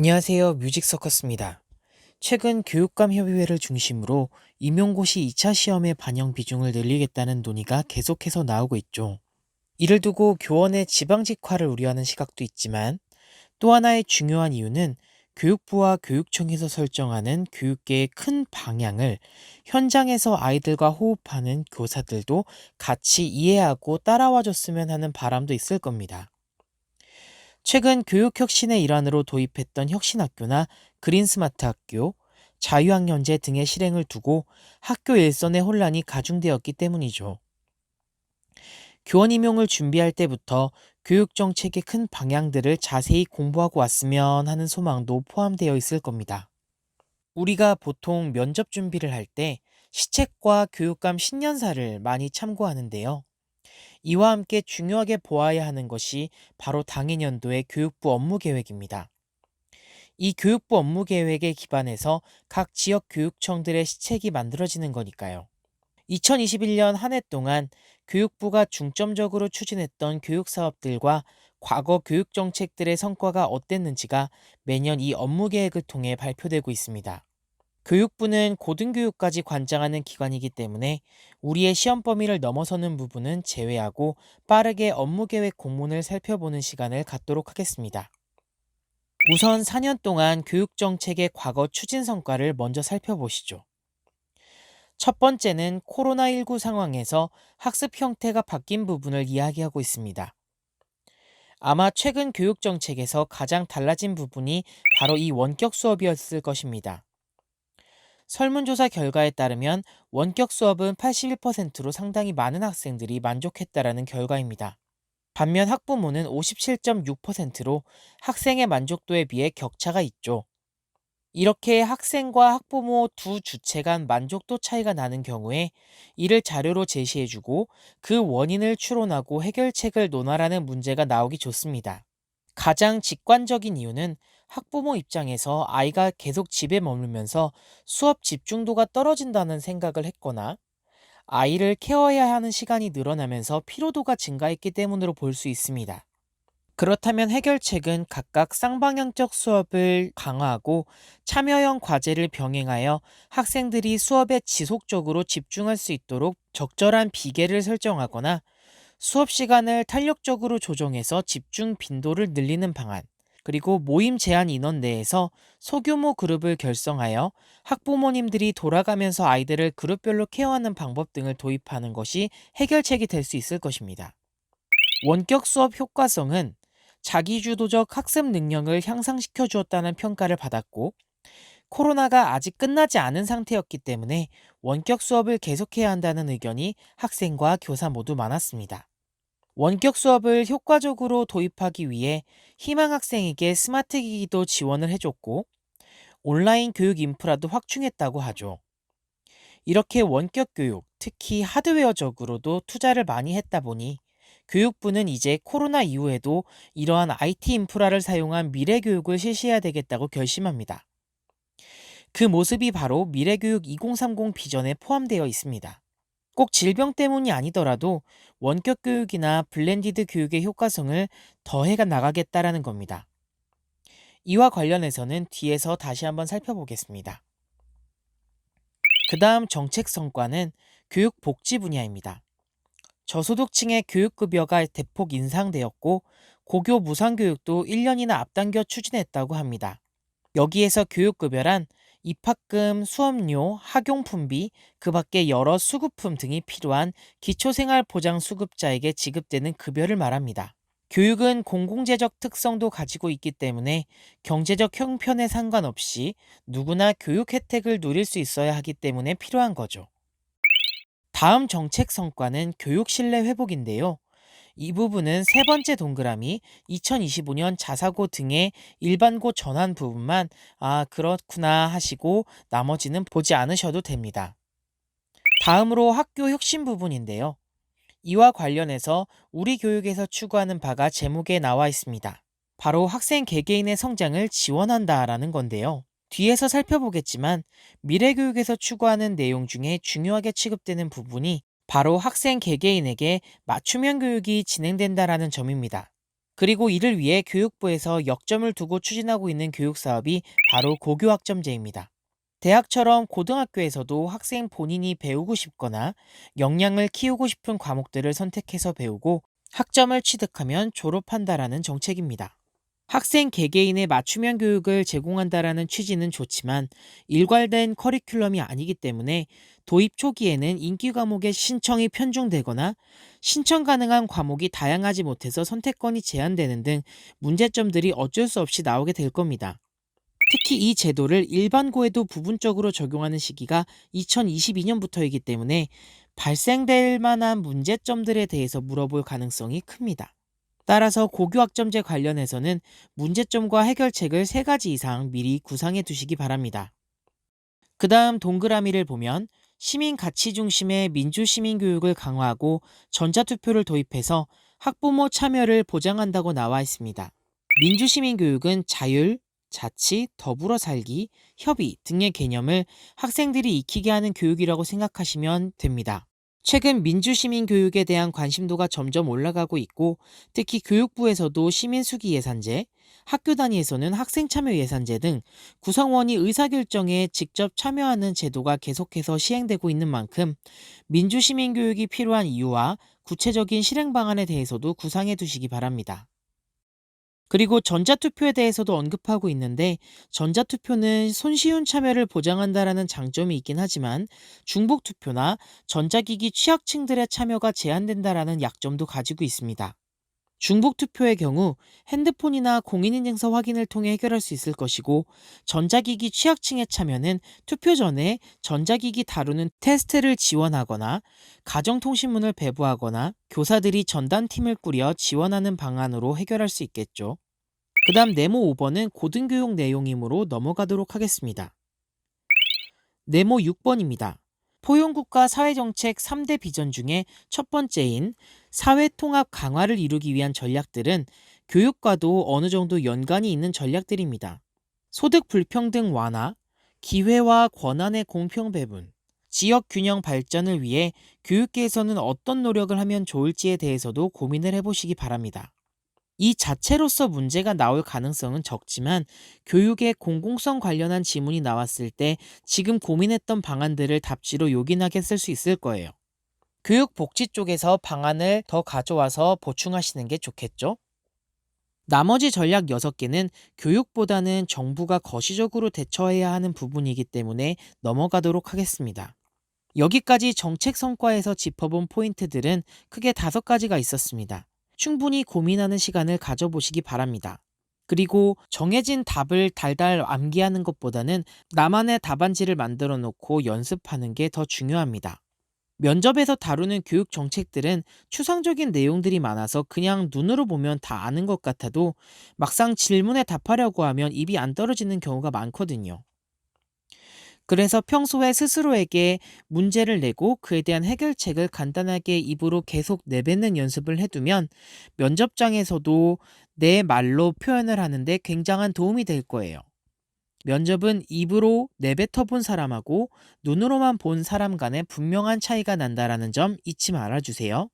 안녕하세요. 뮤직 서커스입니다. 최근 교육감 협의회를 중심으로 임용고시 2차 시험의 반영 비중을 늘리겠다는 논의가 계속해서 나오고 있죠. 이를 두고 교원의 지방직화를 우려하는 시각도 있지만 또 하나의 중요한 이유는 교육부와 교육청에서 설정하는 교육계의 큰 방향을 현장에서 아이들과 호흡하는 교사들도 같이 이해하고 따라와 줬으면 하는 바람도 있을 겁니다. 최근 교육혁신의 일환으로 도입했던 혁신학교나 그린스마트 학교, 자유학년제 등의 실행을 두고 학교 일선의 혼란이 가중되었기 때문이죠. 교원 임용을 준비할 때부터 교육정책의 큰 방향들을 자세히 공부하고 왔으면 하는 소망도 포함되어 있을 겁니다. 우리가 보통 면접 준비를 할 때 시책과 교육감 신년사를 많이 참고하는데요. 이와 함께 중요하게 보아야 하는 것이 바로 당해년도의 교육부 업무 계획입니다. 이 교육부 업무 계획에 기반해서 각 지역 교육청들의 시책이 만들어지는 거니까요. 2021년 한 해 동안 교육부가 중점적으로 추진했던 교육 사업들과 과거 교육 정책들의 성과가 어땠는지가 매년 이 업무 계획을 통해 발표되고 있습니다. 교육부는 고등교육까지 관장하는 기관이기 때문에 우리의 시험 범위를 넘어서는 부분은 제외하고 빠르게 업무 계획 공문을 살펴보는 시간을 갖도록 하겠습니다. 우선 4년 동안 교육정책의 과거 추진 성과를 먼저 살펴보시죠. 첫 번째는 코로나19 상황에서 학습 형태가 바뀐 부분을 이야기하고 있습니다. 아마 최근 교육정책에서 가장 달라진 부분이 바로 이 원격 수업이었을 것입니다. 설문조사 결과에 따르면 원격 수업은 81%로 상당히 많은 학생들이 만족했다라는 결과입니다. 반면 학부모는 57.6%로 학생의 만족도에 비해 격차가 있죠. 이렇게 학생과 학부모 두 주체 간 만족도 차이가 나는 경우에 이를 자료로 제시해주고 그 원인을 추론하고 해결책을 논하라는 문제가 나오기 좋습니다. 가장 직관적인 이유는 학부모 입장에서 아이가 계속 집에 머물면서 수업 집중도가 떨어진다는 생각을 했거나 아이를 케어해야 하는 시간이 늘어나면서 피로도가 증가했기 때문으로 볼 수 있습니다. 그렇다면 해결책은 각각 쌍방향적 수업을 강화하고 참여형 과제를 병행하여 학생들이 수업에 지속적으로 집중할 수 있도록 적절한 비계를 설정하거나 수업 시간을 탄력적으로 조정해서 집중 빈도를 늘리는 방안, 그리고 모임 제한 인원 내에서 소규모 그룹을 결성하여 학부모님들이 돌아가면서 아이들을 그룹별로 케어하는 방법 등을 도입하는 것이 해결책이 될 수 있을 것입니다. 원격 수업 효과성은 자기주도적 학습 능력을 향상시켜 주었다는 평가를 받았고, 코로나가 아직 끝나지 않은 상태였기 때문에 원격 수업을 계속해야 한다는 의견이 학생과 교사 모두 많았습니다. 원격 수업을 효과적으로 도입하기 위해 희망 학생에게 스마트 기기도 지원을 해줬고 온라인 교육 인프라도 확충했다고 하죠. 이렇게 원격 교육, 특히 하드웨어적으로도 투자를 많이 했다 보니 교육부는 이제 코로나 이후에도 이러한 IT 인프라를 사용한 미래 교육을 실시해야 되겠다고 결심합니다. 그 모습이 바로 미래교육 2030 비전에 포함되어 있습니다. 꼭 질병 때문이 아니더라도 원격 교육이나 블렌디드 교육의 효과성을 더해가 나가겠다라는 겁니다. 이와 관련해서는 뒤에서 다시 한번 살펴보겠습니다. 그 다음 정책 성과는 교육복지 분야입니다. 저소득층의 교육급여가 대폭 인상되었고 고교 무상교육도 1년이나 앞당겨 추진했다고 합니다. 여기에서 교육급여란 입학금, 수업료, 학용품비, 그 밖에 여러 수급품 등이 필요한 기초생활보장수급자에게 지급되는 급여를 말합니다. 교육은 공공재적 특성도 가지고 있기 때문에 경제적 형편에 상관없이 누구나 교육 혜택을 누릴 수 있어야 하기 때문에 필요한 거죠. 다음 정책 성과는 교육 신뢰 회복인데요. 이 부분은 세 번째 동그라미 2025년 자사고 등의 일반고 전환 부분만 아, 그렇구나 하시고 나머지는 보지 않으셔도 됩니다. 다음으로 학교 혁신 부분인데요. 이와 관련해서 우리 교육에서 추구하는 바가 제목에 나와 있습니다. 바로 학생 개개인의 성장을 지원한다라는 건데요. 뒤에서 살펴보겠지만 미래 교육에서 추구하는 내용 중에 중요하게 취급되는 부분이 바로 학생 개개인에게 맞춤형 교육이 진행된다라는 점입니다. 그리고 이를 위해 교육부에서 역점을 두고 추진하고 있는 교육 사업이 바로 고교학점제입니다. 대학처럼 고등학교에서도 학생 본인이 배우고 싶거나 역량을 키우고 싶은 과목들을 선택해서 배우고 학점을 취득하면 졸업한다라는 정책입니다. 학생 개개인의 맞춤형 교육을 제공한다라는 취지는 좋지만 일괄된 커리큘럼이 아니기 때문에 도입 초기에는 인기 과목의 신청이 편중되거나 신청 가능한 과목이 다양하지 못해서 선택권이 제한되는 등 문제점들이 어쩔 수 없이 나오게 될 겁니다. 특히 이 제도를 일반고에도 부분적으로 적용하는 시기가 2022년부터이기 때문에 발생될 만한 문제점들에 대해서 물어볼 가능성이 큽니다. 따라서 고교학점제 관련해서는 문제점과 해결책을 세 가지 이상 미리 구상해 두시기 바랍니다. 그 다음 동그라미를 보면 시민 가치 중심의 민주 시민 교육을 강화하고 전자투표를 도입해서 학부모 참여를 보장한다고 나와 있습니다. 민주 시민 교육은 자율, 자치, 더불어 살기, 협의 등의 개념을 학생들이 익히게 하는 교육이라고 생각하시면 됩니다. 최근 민주시민 교육에 대한 관심도가 점점 올라가고 있고 특히 교육부에서도 시민수기 예산제, 학교 단위에서는 학생 참여 예산제 등 구성원이 의사결정에 직접 참여하는 제도가 계속해서 시행되고 있는 만큼 민주시민 교육이 필요한 이유와 구체적인 실행 방안에 대해서도 구상해 두시기 바랍니다. 그리고 전자투표에 대해서도 언급하고 있는데 전자투표는 손쉬운 참여를 보장한다라는 장점이 있긴 하지만 중복투표나 전자기기 취약층들의 참여가 제한된다라는 약점도 가지고 있습니다. 중복 투표의 경우 핸드폰이나 공인인증서 확인을 통해 해결할 수 있을 것이고 전자기기 취약층의 참여는 투표 전에 전자기기 다루는 테스트를 지원하거나 가정통신문을 배부하거나 교사들이 전담팀을 꾸려 지원하는 방안으로 해결할 수 있겠죠. 그 다음 네모 5번은 고등교육 내용이므로 넘어가도록 하겠습니다. 네모 6번입니다. 포용국가 사회정책 3대 비전 중에 첫 번째인 사회통합 강화를 이루기 위한 전략들은 교육과도 어느 정도 연관이 있는 전략들입니다. 소득 불평등 완화, 기회와 권한의 공평 배분, 지역 균형 발전을 위해 교육계에서는 어떤 노력을 하면 좋을지에 대해서도 고민을 해보시기 바랍니다. 이 자체로서 문제가 나올 가능성은 적지만 교육의 공공성 관련한 지문이 나왔을 때 지금 고민했던 방안들을 답지로 요긴하게 쓸 수 있을 거예요. 교육복지 쪽에서 방안을 더 가져와서 보충하시는 게 좋겠죠? 나머지 전략 6개는 교육보다는 정부가 거시적으로 대처해야 하는 부분이기 때문에 넘어가도록 하겠습니다. 여기까지 정책 성과에서 짚어본 포인트들은 크게 다섯 가지가 있었습니다. 충분히 고민하는 시간을 가져보시기 바랍니다. 그리고 정해진 답을 달달 암기하는 것보다는 나만의 답안지를 만들어 놓고 연습하는 게 더 중요합니다. 면접에서 다루는 교육 정책들은 추상적인 내용들이 많아서 그냥 눈으로 보면 다 아는 것 같아도 막상 질문에 답하려고 하면 입이 안 떨어지는 경우가 많거든요. 그래서 평소에 스스로에게 문제를 내고 그에 대한 해결책을 간단하게 입으로 계속 내뱉는 연습을 해두면 면접장에서도 내 말로 표현을 하는데 굉장한 도움이 될 거예요. 면접은 입으로 내뱉어 본 사람하고 눈으로만 본 사람 간에 분명한 차이가 난다라는 점 잊지 말아주세요.